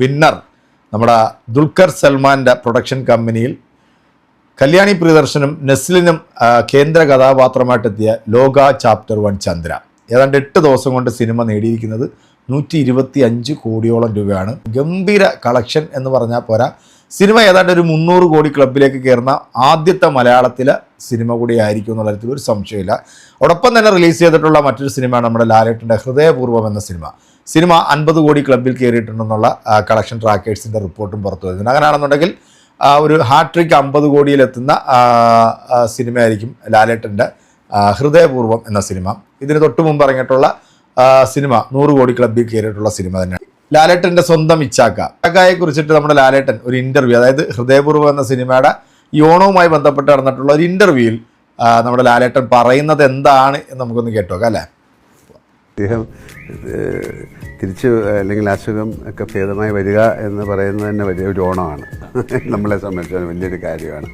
Winner നമ്മുടെ ദുൽഖർ സൽമാന്റെ production കമ്പനിയിൽ കല്യാണി പ്രിയദർശനും നെസ്ലിനും കേന്ദ്ര കഥാപാത്രമായിട്ടെത്തിയ ലോക ചാപ്റ്റർ വൺ ചന്ദ്ര. ഏതാണ്ട് എട്ട് ദിവസം കൊണ്ട് സിനിമ നേടിയിരിക്കുന്നത് നൂറ്റി ഇരുപത്തി അഞ്ച് കോടിയോളം രൂപയാണ്. ഗംഭീര കളക്ഷൻ എന്ന് പറഞ്ഞാൽ പോരാ. സിനിമ ഏതാണ്ട് ഒരു മുന്നൂറ് കോടി ക്ലബിലേക്ക് കയറുന്ന ആദ്യത്തെ മലയാളത്തിലെ സിനിമ കൂടി ആയിരിക്കും എന്നുള്ള കാര്യത്തിൽ ഒരു സംശയമില്ല. അതോടൊപ്പം തന്നെ റിലീസ് ചെയ്തിട്ടുള്ള മറ്റൊരു സിനിമയാണ് നമ്മുടെ ലാലേട്ടന്റെ ഹൃദയപൂർവം എന്ന സിനിമ. സിനിമ അൻപത് കോടി ക്ലബിൽ കയറിയിട്ടുണ്ടെന്നുള്ള കളക്ഷൻ ട്രാക്കേഴ്സിന്റെ റിപ്പോർട്ടും പുറത്തു വരുന്നുണ്ട്. അങ്ങനെയാണെന്നുണ്ടെങ്കിൽ ഒരു ഹാട്രിക് അമ്പത് കോടിയിലെത്തുന്ന സിനിമയായിരിക്കും ലാലേട്ടന്റെ ഹൃദയപൂർവം എന്ന സിനിമ. ഇതിന് തൊട്ട് മുമ്പ് ഇറങ്ങിയിട്ടുള്ള സിനിമ നൂറ് കോടി ക്ലബിൽ കയറിയിട്ടുള്ള സിനിമ തന്നെയാണ്. ലാലേട്ടന്റെ സ്വന്തം ഇച്ചാക്ക. ഇച്ചാക്കയെ കുറിച്ചിട്ട് നമ്മുടെ ലാലേട്ടൻ ഒരു ഇന്റർവ്യൂ അതായത് ഹൃദയപൂർവം എന്ന സിനിമയുടെ ഈ ഓണവുമായി ബന്ധപ്പെട്ട് നടന്നിട്ടുള്ള ഒരു ഇന്റർവ്യൂവിൽ നമ്മുടെ ലാലേട്ടൻ പറയുന്നത് എന്താണ് എന്ന് നമുക്കൊന്ന് കേട്ടോക്കാം അല്ലേ? അദ്ദേഹം തിരിച്ച് അല്ലെങ്കിൽ അസുഖം ഒക്കെ ഭേദമായി വരിക എന്ന് പറയുന്നത് തന്നെ വലിയ ഒരു ഓണമാണ്. നമ്മളെ സംബന്ധിച്ച് വലിയൊരു കാര്യമാണ്.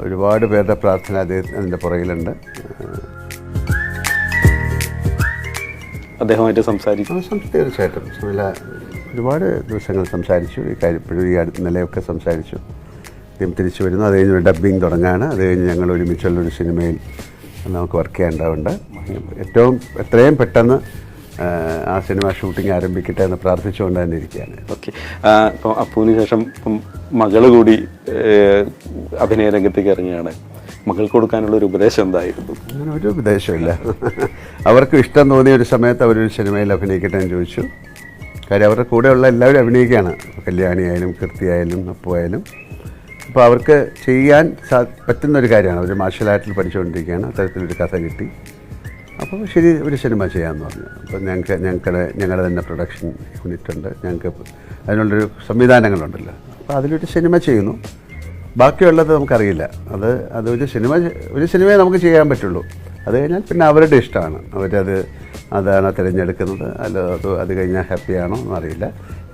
ഒരുപാട് പേരുടെ പ്രാർത്ഥന അദ്ദേഹത്തിന്റെ പുറകിലുണ്ട്. അദ്ദേഹമായിട്ട് സംസാരിക്കും. തീർച്ചയായിട്ടും. ഒരുപാട് ദിവസങ്ങൾ സംസാരിച്ചു. ഈ കാര്യം ഇപ്പോഴും ഈ അടുത്ത നിലയൊക്കെ സംസാരിച്ചു. അദ്ദേഹം തിരിച്ചു വരുന്നു. അത് കഴിഞ്ഞ് ഡബ്ബിങ് തുടങ്ങുകയാണ് അത് കഴിഞ്ഞ് ഞങ്ങൾ ഒരുമിച്ചുള്ളൊരു സിനിമയിൽ നമുക്ക് വർക്ക് ചെയ്യേണ്ടതുണ്ട്. ഏറ്റവും എത്രയും പെട്ടെന്ന് ആ, സിനിമ ഷൂട്ടിംഗ് ആരംഭിക്കട്ടെ എന്ന് പ്രാർത്ഥിച്ചുകൊണ്ട് തന്നെ ഇരിക്കുകയാണ്. ഓക്കെ അപ്പോൾ അപ്പുവിന് ശേഷം ഇപ്പം മകൾ കൂടി അഭിനയ രംഗത്തേക്ക് ഇറങ്ങിയാണ് മകൾക്ക് കൊടുക്കാനുള്ള ഒരു ഉപദേശം എന്തായിരുന്നു? അങ്ങനെ ഒരു ഉപദേശമില്ല. അവർക്ക് ഇഷ്ടം തോന്നിയ ഒരു സമയത്ത് അവരൊരു സിനിമയിൽ അഭിനയിക്കട്ടെ എന്ന് ചോദിച്ചു. കാര്യം അവരുടെ കൂടെയുള്ള എല്ലാവരും അഭിനയിക്കുകയാണ്. കല്യാണിയായാലും കീർത്തിയായാലും അപ്പുവായാലും. അപ്പോൾ അവർക്ക് ചെയ്യാൻ സാ പറ്റുന്ന ഒരു കാര്യമാണ് അവർ മാർഷൽ ആർട്ടിൽ പഠിച്ചുകൊണ്ടിരിക്കുകയാണ്. അത്തരത്തിലൊരു കഥ കിട്ടി. അപ്പോൾ ശരി ഒരു സിനിമ ചെയ്യാമെന്ന് പറഞ്ഞു. അപ്പോൾ ഞങ്ങൾക്ക് ഞങ്ങളുടെ ഞങ്ങളുടെ തന്നെ പ്രൊഡക്ഷൻ യൂണിറ്റ് ഉണ്ട്. ഞങ്ങൾക്ക് അതിനുള്ളൊരു സംവിധാനങ്ങളുണ്ടല്ലോ. അപ്പോൾ അതിലൊരു സിനിമ ചെയ്യുന്നു. ബാക്കിയുള്ളത് നമുക്കറിയില്ല. അത് അതൊരു സിനിമ ഒരു സിനിമയെ നമുക്ക് ചെയ്യാൻ പറ്റുള്ളൂ. അത് കഴിഞ്ഞാൽ പിന്നെ അവരുടെ ഇഷ്ടമാണ്. അവരത് അതാണ് തിരഞ്ഞെടുക്കുന്നത്. അല്ല അത് അത് കഴിഞ്ഞാൽ ഹാപ്പിയാണോ എന്നറിയില്ല.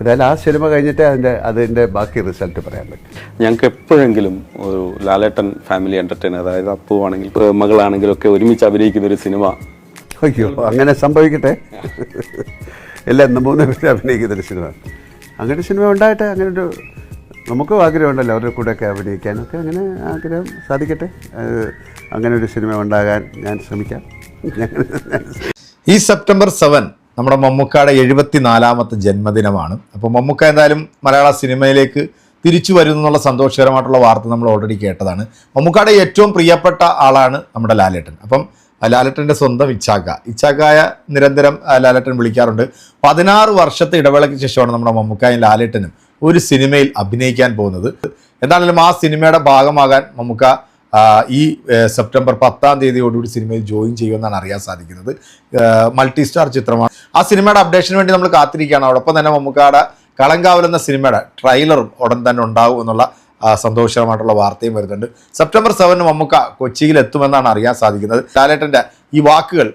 ഏതായാലും ആ സിനിമ കഴിഞ്ഞിട്ട് അതിന്റെ അതിന്റെ ബാക്കി റിസൾട്ട് പറയാൻ പറ്റും. ഞങ്ങൾക്ക് എപ്പോഴെങ്കിലും ഒരു ലാലേട്ടൻ ഫാമിലി എന്റർടൈനർ അതായത് അപ്പു ആണെങ്കിൽ മകളാണെങ്കിലും ഒക്കെ ഒരുമിച്ച് അഭിനയിക്കുന്ന ഒരു സിനിമ. അയ്യോ അങ്ങനെ സംഭവിക്കട്ടെ? എല്ലാം ഇന്ന് മൂന്ന് പേര് അഭിനയിക്കുന്നൊരു സിനിമ. അങ്ങനെ സിനിമ ഉണ്ടായിട്ട് അങ്ങനെ ഒരു നമുക്കും ആഗ്രഹമുണ്ടല്ലോ അവരുടെ കൂടെയൊക്കെ അഭിനയിക്കാനൊക്കെ. അങ്ങനെ ആഗ്രഹം സാധിക്കട്ടെ? അങ്ങനെ ഒരു സിനിമ ഉണ്ടാകാൻ ഞാൻ ശ്രമിക്കാം. ഈ സെപ്റ്റംബർ സെവൻ നമ്മുടെ മമ്മൂക്കയുടെ എഴുപത്തിനാലാമത്തെ ജന്മദിനമാണ്. അപ്പോൾ മമ്മൂക്ക എന്തായാലും മലയാള സിനിമയിലേക്ക് തിരിച്ചു വരുന്നു എന്നുള്ള സന്തോഷകരമായിട്ടുള്ള വാർത്ത നമ്മൾ ഓൾറെഡി കേട്ടതാണ്. മമ്മൂക്കയുടെ ഏറ്റവും പ്രിയപ്പെട്ട ആളാണ് നമ്മുടെ ലാലേട്ടൻ. അപ്പം ലാലട്ടന്റെ സ്വന്തം ഇച്ചാക്ക ഇച്ചാക്കായ നിരന്തരം ലാലട്ടൻ വിളിക്കാറുണ്ട്. പതിനാറ് വർഷത്തെ ഇടവേളയ്ക്ക് ശേഷമാണ് നമ്മുടെ മമ്മൂക്കായും ലാലേട്ടനും ഒരു സിനിമയിൽ അഭിനയിക്കാൻ പോകുന്നത്. എന്താണെങ്കിലും ആ സിനിമയുടെ ഭാഗമാകാൻ മമ്മൂക്ക ഈ സെപ്റ്റംബർ പത്താം തീയതിയോടുകൂടി സിനിമയിൽ ജോയിൻ ചെയ്യുമെന്നാണ് അറിയാൻ സാധിക്കുന്നത്. മൾട്ടി സ്റ്റാർ ചിത്രമാണ്. ആ സിനിമയുടെ അപ്ഡേഷന് വേണ്ടി നമ്മൾ കാത്തിരിക്കുകയാണ്. അതോടൊപ്പം തന്നെ മമ്മൂക്കാട് കളങ്കാവൽ എന്ന സിനിമയുടെ ട്രെയിലറും ഉടൻ തന്നെ ഉണ്ടാവും എന്നുള്ള സന്തോഷകരമായിട്ടുള്ള വാർത്തയും വരുന്നുണ്ട്. സെപ്റ്റംബർ സെവന് മമ്മൂക്ക കൊച്ചിയിൽ എത്തുമെന്നാണ് അറിയാൻ സാധിക്കുന്നത്. ലാലേട്ടന്റെ ഈ വാക്കുകൾ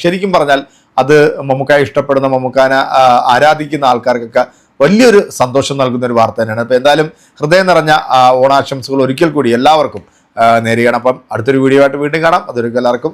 ശരിക്കും പറഞ്ഞാൽ അത് മമ്മൂക്കായി ഇഷ്ടപ്പെടുന്ന മമ്മൂക്കാനെ ആരാധിക്കുന്ന ആൾക്കാർക്കൊക്കെ വലിയൊരു സന്തോഷം നൽകുന്ന ഒരു വാർത്ത തന്നെയാണ്. അപ്പോൾ എന്തായാലും ഹൃദയം നിറഞ്ഞ ഓണാശംസകൾ ഒരിക്കൽ കൂടി എല്ലാവർക്കും ആ, നേരുകയാണ് അപ്പം അടുത്തൊരു വീഡിയോ ആയിട്ട് വീണ്ടും കാണാം. അതൊരു എല്ലാവർക്കും